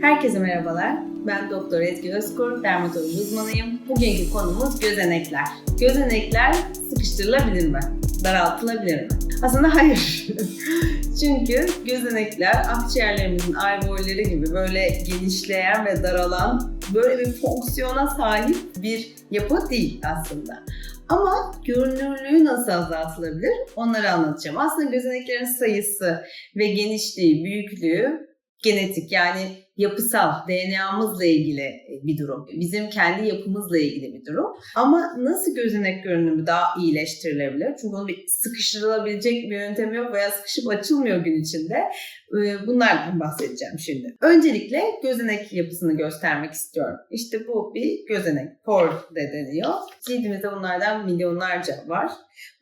Herkese merhabalar. Ben Doktor Ezgi Özkur, dermatoloji uzmanıyım. Bugünkü konumuz gözenekler. Gözenekler sıkıştırılabilir mi? Daraltılabilir mi? Aslında hayır. Çünkü gözenekler akciğerlerimizin alveolleri gibi böyle genişleyen ve daralan böyle bir fonksiyona sahip bir yapı değil aslında. Ama görünürlüğü nasıl azaltılabilir onları anlatacağım. Aslında gözeneklerin sayısı ve genişliği, büyüklüğü genetik yani yapısal DNA'mızla ilgili bir durum. Bizim kendi yapımızla ilgili bir durum. Ama nasıl gözenek görünümü daha iyileştirilebilir? Çünkü onun bir sıkıştırılabilecek bir yöntemi yok veya sıkışıp açılmıyor gün içinde. Ee, Bunlardan bahsedeceğim şimdi. Öncelikle gözenek yapısını göstermek istiyorum. İşte bu bir gözenek. Por de deniyor. Cildimizde bunlardan milyonlarca var.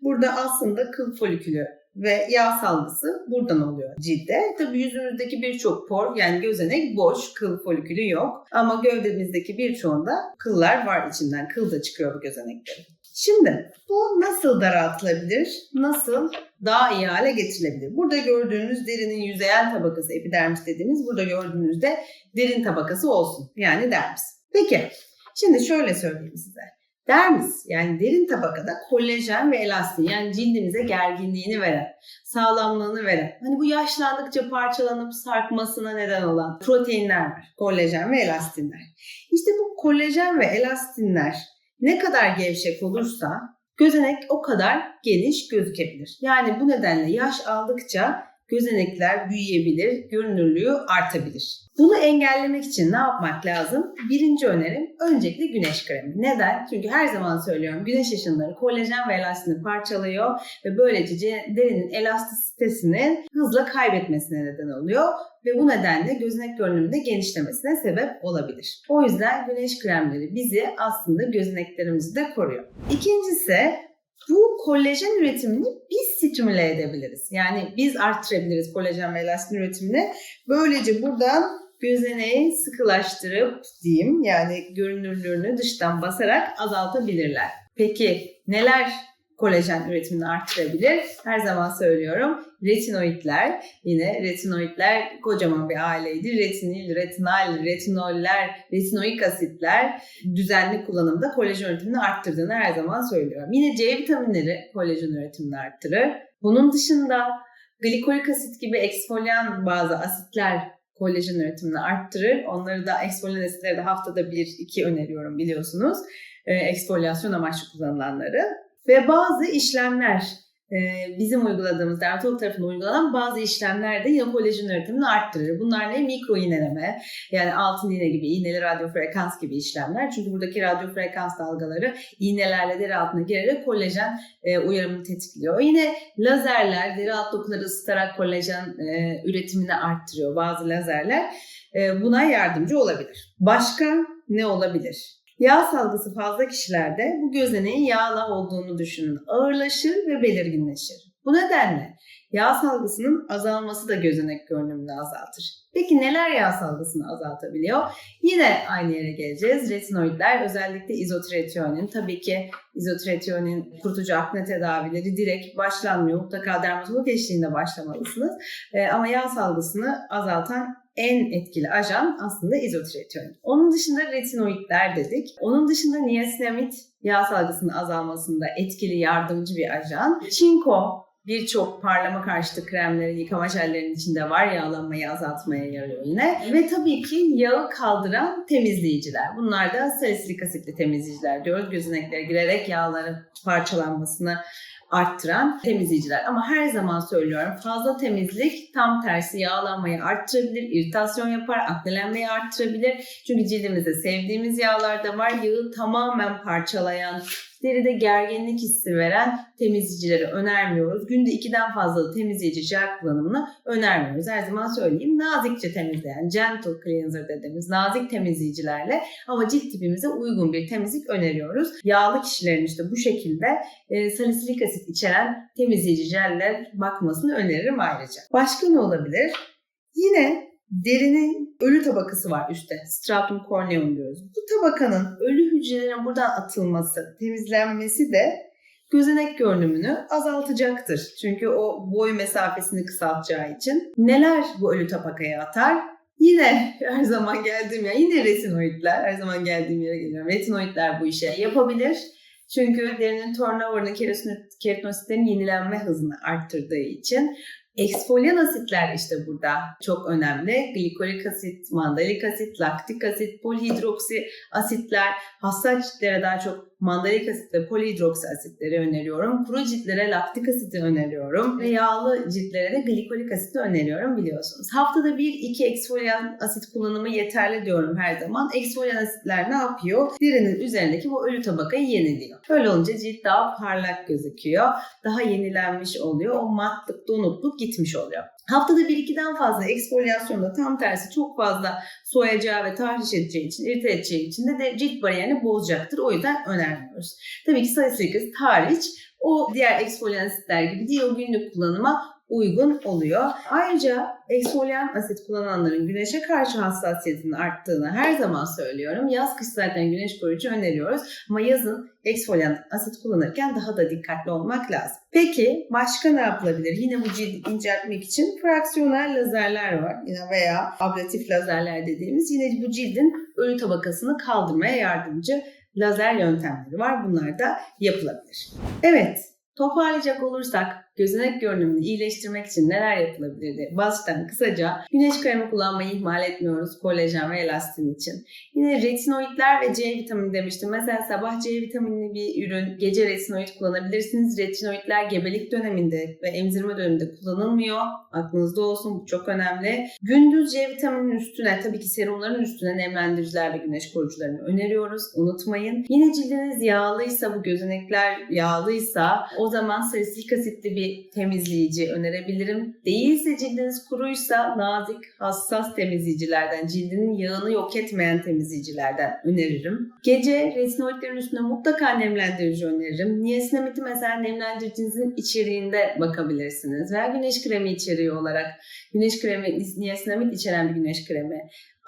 Burada aslında kıl folikülü ve yağ salgısı buradan oluyor cilde. Tabii yüzümüzdeki birçok por yani gözenek boş, kıl folikülü yok. Ama gövdemizdeki birçoğunda kıllar var içinden. Kıl da çıkıyor bu gözeneklerin. Şimdi bu nasıl daraltılabilir? Nasıl daha iyi hale getirilebilir? Burada gördüğünüz derinin yüzeyel tabakası epidermis dediğimiz burada gördüğünüzde derin tabakası olsun. Yani dermis. Peki şimdi şöyle söyleyeyim size. Dermis yani derin tabakada kolajen ve elastin yani cildimize gerginliğini veren, sağlamlığını veren, hani bu yaşlandıkça parçalanıp sarkmasına neden olan proteinler var. Kolajen ve elastinler. İşte bu kolajen ve elastinler ne kadar gevşek olursa gözenek o kadar geniş gözükebilir. Yani bu nedenle yaş aldıkça gözenekler büyüyebilir, görünürlüğü artabilir. Bunu engellemek için ne yapmak lazım? Birinci önerim öncelikle güneş kremi. Neden? Çünkü her zaman söylüyorum güneş ışınları kolajen ve elastini parçalıyor ve böylece derinin elastisitesini hızla kaybetmesine neden oluyor ve bu nedenle gözenek görünümünde genişlemesine sebep olabilir. O yüzden güneş kremleri bizi aslında gözeneklerimizi de koruyor. İkincisi bu kolajen üretimini biz stimüle edebiliriz. Yani biz arttırabiliriz kolajen ve elastin üretimini. Böylece buradan gözeneği sıkılaştırıp diyeyim yani görünürlüğünü dıştan basarak azaltabilirler. Peki neler kolajen üretimini arttırabilir? Her zaman söylüyorum retinoidler. Yine retinoidler kocaman bir aileydi. Retinil, retinal, retinoller, retinoik asitler düzenli kullanımda kolajen üretimini arttırdığını her zaman söylüyorum. Yine C vitaminleri kolajen üretimini arttırır. Bunun dışında glikolik asit gibi eksfolyan bazı asitler kolajen üretimini arttırır. Onları da eksfolyan asitleri de haftada bir iki öneriyorum biliyorsunuz. E, eksfolyasyon amaçlı kullanılanları. Ve bazı işlemler e, bizim uyguladığımız dermatolog tarafından uygulanan bazı işlemler de yine kolajen üretimini arttırır. Bunlar ne? Mikro iğneleme yani altın iğne gibi, iğneli radyo frekans gibi işlemler. Çünkü buradaki radyo frekans dalgaları iğnelerle deri altına girerek kolajen e, uyarımını tetikliyor. Yine lazerler deri alt dokuları ısıtarak kolajen e, üretimini arttırıyor bazı lazerler. Buna yardımcı olabilir. Başka ne olabilir? Yağ salgısı fazla kişilerde bu gözeneğin yağla olduğunu düşünün. Ağırlaşır ve belirginleşir. Bu nedenle yağ salgısının azalması da gözenek görünümünü azaltır. Peki neler yağ salgısını azaltabiliyor? Yine aynı yere geleceğiz. Retinoidler özellikle izotiretionin. Tabii ki izotiretionin kurutucu akne tedavileri direkt başlanmıyor. Mutlaka dermatolog eşliğinde başlamalısınız. Ee, ama yağ salgısını azaltan en etkili ajan aslında izotiretionin. Onun dışında retinoidler dedik. Onun dışında niasinamid yağ salgısının azalmasında etkili yardımcı bir ajan. Çinko birçok parlama karşıtı kremlerin, yıkama jellerinin içinde var. Yağlanmayı azaltmaya yarıyor yine. Ve tabii ki yağı kaldıran temizleyiciler. Bunlar da salisilik asitli temizleyiciler diyoruz. Gözeneklere girerek yağların parçalanmasını arttıran temizleyiciler. Ama her zaman söylüyorum fazla temizlik tam tersi yağlanmayı arttırabilir, iritasyon yapar, aknelenmeyi arttırabilir. Çünkü cildimizde sevdiğimiz yağlar da var. Yağı tamamen parçalayan, deride gerginlik hissi veren temizleyicileri önermiyoruz. Günde ikiden fazla temizleyici jel kullanımını önermiyoruz. Her zaman söyleyeyim nazikçe temizleyen, gentle cleanser dediğimiz nazik temizleyicilerle ama cilt tipimize uygun bir temizlik öneriyoruz. Yağlı kişilerin işte bu şekilde e, salisilik asit içeren temizleyici jeller bakmasını öneririm ayrıca. Başka ne olabilir? Yine derinin ölü tabakası var üstte. Stratum corneum diyoruz. Bu tabakanın ölü hücrelerin buradan atılması, temizlenmesi de gözenek görünümünü azaltacaktır. Çünkü o boy mesafesini kısaltacağı için. Neler bu ölü tabakaya atar? Yine her zaman geldiğim yer, yine retinoidler. Her zaman geldiğim yere geliyorum. Retinoidler bu işe yapabilir. Çünkü derinin turnover'ını, keratin- keratinositlerin yenilenme hızını arttırdığı için Eksfolyan asitler işte burada çok önemli. Glikolik asit, mandalik asit, laktik asit, polihidroksi asitler. Hasta ciltlere daha çok mandalik asit ve polihidroksi asitleri öneriyorum. Kuru ciltlere laktik asiti öneriyorum. Ve yağlı ciltlere de glikolik asiti öneriyorum biliyorsunuz. Haftada bir iki eksfolyan asit kullanımı yeterli diyorum her zaman. Eksfolyan asitler ne yapıyor? Derinin üzerindeki bu ölü tabakayı yeniliyor. Öyle olunca cilt daha parlak gözüküyor. Daha yenilenmiş oluyor. O matlık, donukluk gitmiş oluyor. Haftada bir ikiden fazla eksfolyasyonda tam tersi çok fazla soyacağı ve tahriş edeceği için, irite edeceği için de, de cilt bariyerini bozacaktır. O yüzden önermiyoruz. Tabii ki salisilik asit hariç o diğer eksfolyan asitler gibi değil o günlük kullanıma uygun oluyor. Ayrıca eksfolyan asit kullananların güneşe karşı hassasiyetinin arttığını her zaman söylüyorum. Yaz kış zaten güneş koruyucu öneriyoruz ama yazın eksfolyan asit kullanırken daha da dikkatli olmak lazım. Peki başka ne yapılabilir? Yine bu cildi inceltmek için fraksiyonel lazerler var yine veya ablatif lazerler dediğimiz yine bu cildin ölü tabakasını kaldırmaya yardımcı lazer yöntemleri var. Bunlar da yapılabilir. Evet, toparlayacak olursak gözenek görünümünü iyileştirmek için neler yapılabilir diye baştan kısaca güneş kremi kullanmayı ihmal etmiyoruz kolajen ve elastin için. Yine retinoidler ve C vitamini demiştim. Mesela sabah C vitaminli bir ürün, gece retinoid kullanabilirsiniz. Retinoidler gebelik döneminde ve emzirme döneminde kullanılmıyor. Aklınızda olsun bu çok önemli. Gündüz C vitamininin üstüne tabii ki serumların üstüne nemlendiriciler ve güneş koruyucularını öneriyoruz. Unutmayın. Yine cildiniz yağlıysa bu gözenekler yağlıysa o zaman salisilik asitli bir temizleyici önerebilirim. Değilse cildiniz kuruysa nazik, hassas temizleyicilerden, cildinin yağını yok etmeyen temizleyicilerden öneririm. Gece retinoidlerin üstüne mutlaka nemlendirici öneririm. Niasinamidi mesela nemlendiricinizin içeriğinde bakabilirsiniz. Veya güneş kremi içeriği olarak güneş kremi, niasinamid içeren bir güneş kremi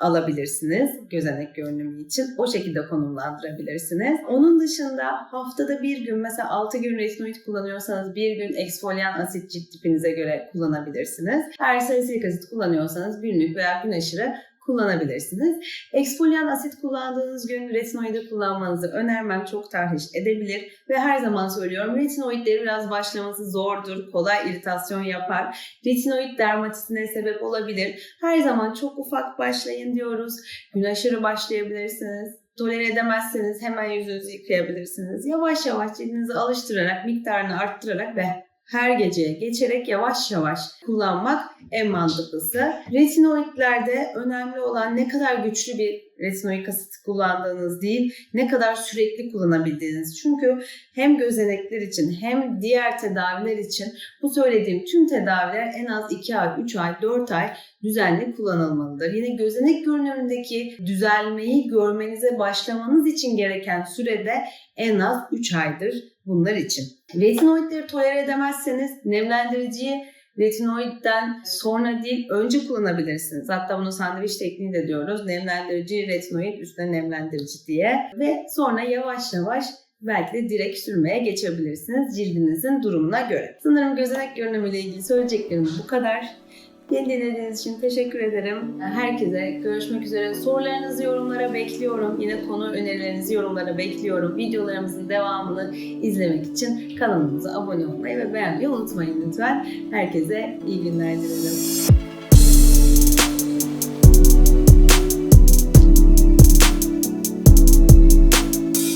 alabilirsiniz gözenek görünümü için. O şekilde konumlandırabilirsiniz. Onun dışında haftada bir gün mesela 6 gün retinoid kullanıyorsanız bir gün eksfolyan asit cilt tipinize göre kullanabilirsiniz. Eğer salisilik asit kullanıyorsanız günlük veya gün aşırı kullanabilirsiniz. Eksfolyan asit kullandığınız gün retinoidi kullanmanızı önermem çok tahriş edebilir ve her zaman söylüyorum retinoidleri biraz başlaması zordur, kolay iritasyon yapar. Retinoid dermatisine sebep olabilir. Her zaman çok ufak başlayın diyoruz. Gün aşırı başlayabilirsiniz. Tolere edemezseniz hemen yüzünüzü yıkayabilirsiniz. Yavaş yavaş cildinizi alıştırarak, miktarını arttırarak ve her geceye geçerek yavaş yavaş kullanmak en mantıklısı. Retinoidlerde önemli olan ne kadar güçlü bir retinoik asit kullandığınız değil, ne kadar sürekli kullanabildiğiniz. Çünkü hem gözenekler için hem diğer tedaviler için bu söylediğim tüm tedaviler en az 2 ay, 3 ay, 4 ay düzenli kullanılmalıdır. Yine gözenek görünümündeki düzelmeyi görmenize başlamanız için gereken sürede en az 3 aydır bunlar için. Retinoidleri tolere edemezseniz nemlendiriciyi retinoidden sonra değil önce kullanabilirsiniz. Hatta bunu sandviç tekniği de diyoruz. Nemlendirici, retinoid üstüne nemlendirici diye. Ve sonra yavaş yavaş belki de direkt sürmeye geçebilirsiniz cildinizin durumuna göre. Sanırım gözenek görünümüyle ilgili söyleyeceklerim bu kadar. Beni dinlediğiniz için teşekkür ederim. Herkese görüşmek üzere. Sorularınızı yorumlara bekliyorum. Yine konu önerilerinizi yorumlara bekliyorum. Videolarımızın devamını izlemek için kanalımıza abone olmayı ve beğenmeyi unutmayın lütfen. Herkese iyi günler dilerim.